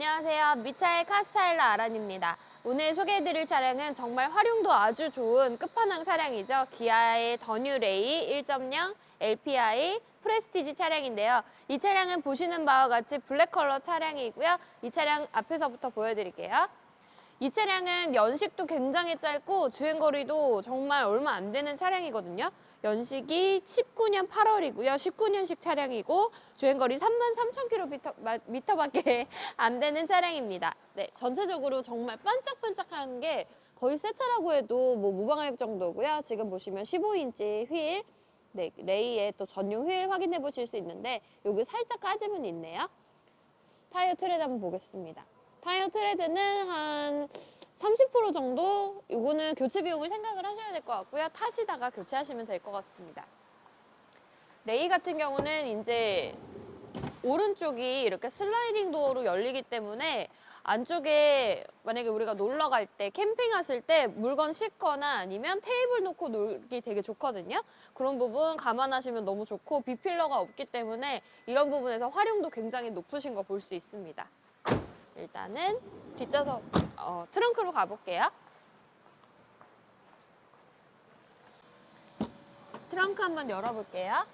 안녕하세요. 미차의 카스타일러 아란입니다. 오늘 소개해드릴 차량은 정말 활용도 아주 좋은 끝판왕 차량이죠. 기아의 더뉴 레이 1.0 LPI 프레스티지 차량인데요. 이 차량은 보시는 바와 같이 블랙 컬러 차량이고요. 이 차량 앞에서부터 보여드릴게요. 이 차량은 연식도 굉장히 짧고 주행 거리도 정말 얼마 안 되는 차량이거든요. 연식이 19년 8월이고요. 19년식 차량이고 주행 거리 3만 3천 킬로미터밖에 안 되는 차량입니다. 네, 전체적으로 정말 반짝반짝한 게 거의 새 차라고 해도 뭐 무방할 정도고요. 지금 보시면 15인치 휠, 네, 레이의 또 전용 휠 확인해 보실 수 있는데 여기 살짝 까짐은 있네요. 타이어 트레드 한번 보겠습니다. 타이어 트레드는 한 30% 정도 이거는 교체 비용을 생각을 하셔야 될 것 같고요. 타시다가 교체하시면 될 것 같습니다. 레이 같은 경우는 이제 오른쪽이 이렇게 슬라이딩 도어로 열리기 때문에 안쪽에 만약에 우리가 놀러 갈 때 캠핑 왔을 때 물건 싣거나 아니면 테이블 놓고 놀기 되게 좋거든요. 그런 부분 감안하시면 너무 좋고 비필러가 없기 때문에 이런 부분에서 활용도 굉장히 높으신 거 볼 수 있습니다. 일단은 뒷좌석 어, 트렁크로 가볼게요. 트렁크 한번 열어볼게요.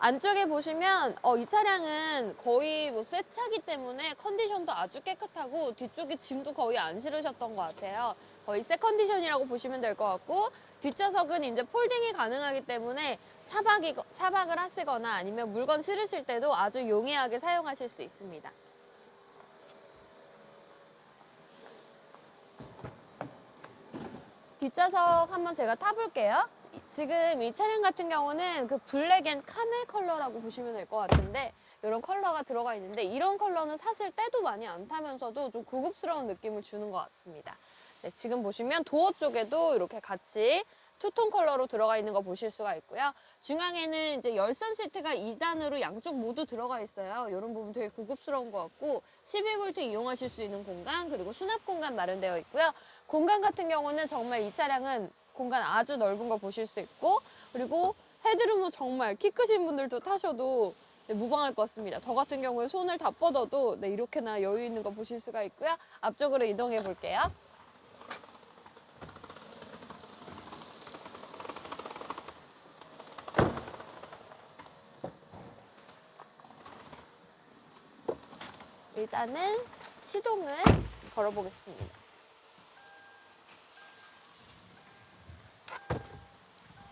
안쪽에 보시면 어, 이 차량은 거의 뭐 새 차기 때문에 컨디션도 아주 깨끗하고 뒤쪽에 짐도 거의 안 실으셨던 것 같아요. 거의 새 컨디션이라고 보시면 될 것 같고 뒷좌석은 이제 폴딩이 가능하기 때문에 차박이, 차박을 하시거나 아니면 물건 실으실 때도 아주 용이하게 사용하실 수 있습니다. 뒷좌석 한번 제가 타볼게요. 이- 지금 이 차량 같은 경우는 그 블랙 앤 카멜 컬러라고 보시면 될 것 같은데 이런 컬러가 들어가 있는데 이런 컬러는 사실 때도 많이 안 타면서도 좀 고급스러운 느낌을 주는 것 같습니다. 네, 지금 보시면 도어 쪽에도 이렇게 같이 투톤 컬러로 들어가 있는 거 보실 수가 있고요. 중앙에는 이제 열선 시트가 2단으로 양쪽 모두 들어가 있어요. 이런 부분 되게 고급스러운 것 같고 12V 이용하실 수 있는 공간 그리고 수납 공간 마련되어 있고요. 공간 같은 경우는 정말 이 차량은 공간 아주 넓은 거 보실 수 있고 그리고 헤드룸은 정말 키 크신 분들도 타셔도 네, 무방할 것 같습니다. 저 같은 경우에 손을 다 뻗어도 네, 이렇게나 여유 있는 거 보실 수가 있고요. 앞쪽으로 이동해 볼게요. 일단은 시동을 걸어보겠습니다.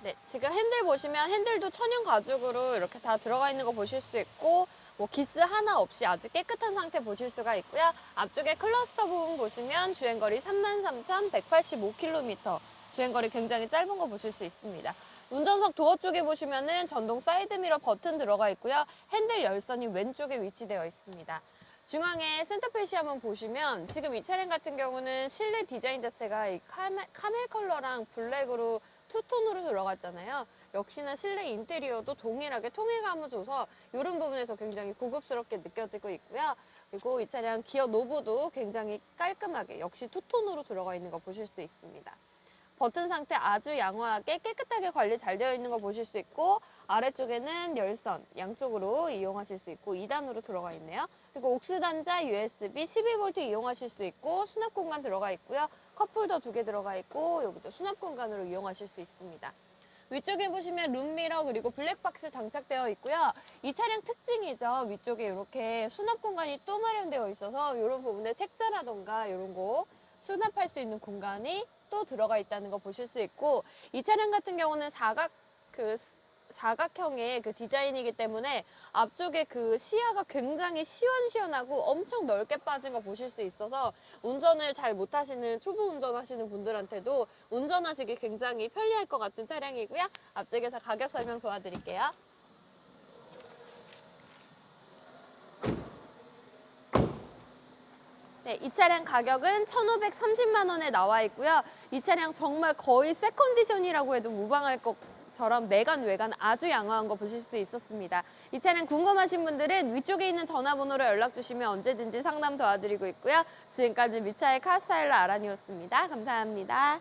네, 지금 핸들 보시면 핸들도 천연 가죽으로 이렇게 다 들어가 있는 거 보실 수 있고 뭐 기스 하나 없이 아주 깨끗한 상태 보실 수가 있고요. 앞쪽에 클러스터 부분 보시면 주행거리 33,185km 주행거리 굉장히 짧은 거 보실 수 있습니다. 운전석 도어 쪽에 보시면은 전동 사이드미러 버튼 들어가 있고요. 핸들 열선이 왼쪽에 위치되어 있습니다. 중앙에 센터페시 한번 보시면 지금 이 차량 같은 경우는 실내 디자인 자체가 이 카멜, 카멜 컬러랑 블랙으로 투톤으로 들어갔잖아요. 역시나 실내 인테리어도 동일하게 통일감을 줘서 이런 부분에서 굉장히 고급스럽게 느껴지고 있고요. 그리고 이 차량 기어 노브도 굉장히 깔끔하게 역시 투톤으로 들어가 있는 거 보실 수 있습니다. 버튼 상태 아주 양호하게 깨끗하게 관리 잘 되어 있는 거 보실 수 있고 아래쪽에는 열선 양쪽으로 이용하실 수 있고 2단으로 들어가 있네요. 그리고 옥스 단자 USB 12V 이용하실 수 있고 수납 공간 들어가 있고요. 컵홀더 두 개 들어가 있고 여기도 수납 공간으로 이용하실 수 있습니다. 위쪽에 보시면 룸미러 그리고 블랙박스 장착되어 있고요. 이 차량 특징이죠. 위쪽에 이렇게 수납 공간이 또 마련되어 있어서 이런 부분에 책자라던가 이런 거 수납할 수 있는 공간이 또 들어가 있다는 거 보실 수 있고 이 차량 같은 경우는 사각 그 스- 사각형의 그 디자인이기 때문에 앞쪽에 그 시야가 굉장히 시원시원하고 엄청 넓게 빠진 거 보실 수 있어서 운전을 잘 못하시는 초보 운전하시는 분들한테도 운전하시기 굉장히 편리할 것 같은 차량이고요. 앞쪽에서 가격 설명 도와드릴게요. 네, 이 차량 가격은 1,530만 원에 나와 있고요. 이 차량 정말 거의 새 컨디션이라고 해도 무방할 것 처럼 내관 외관 아주 양호한 거 보실 수 있었습니다. 이 차량 궁금하신 분들은 위쪽에 있는 전화번호로 연락 주시면 언제든지 상담 도와드리고 있고요. 지금까지 미차의 카스타일러 아란이었습니다. 감사합니다.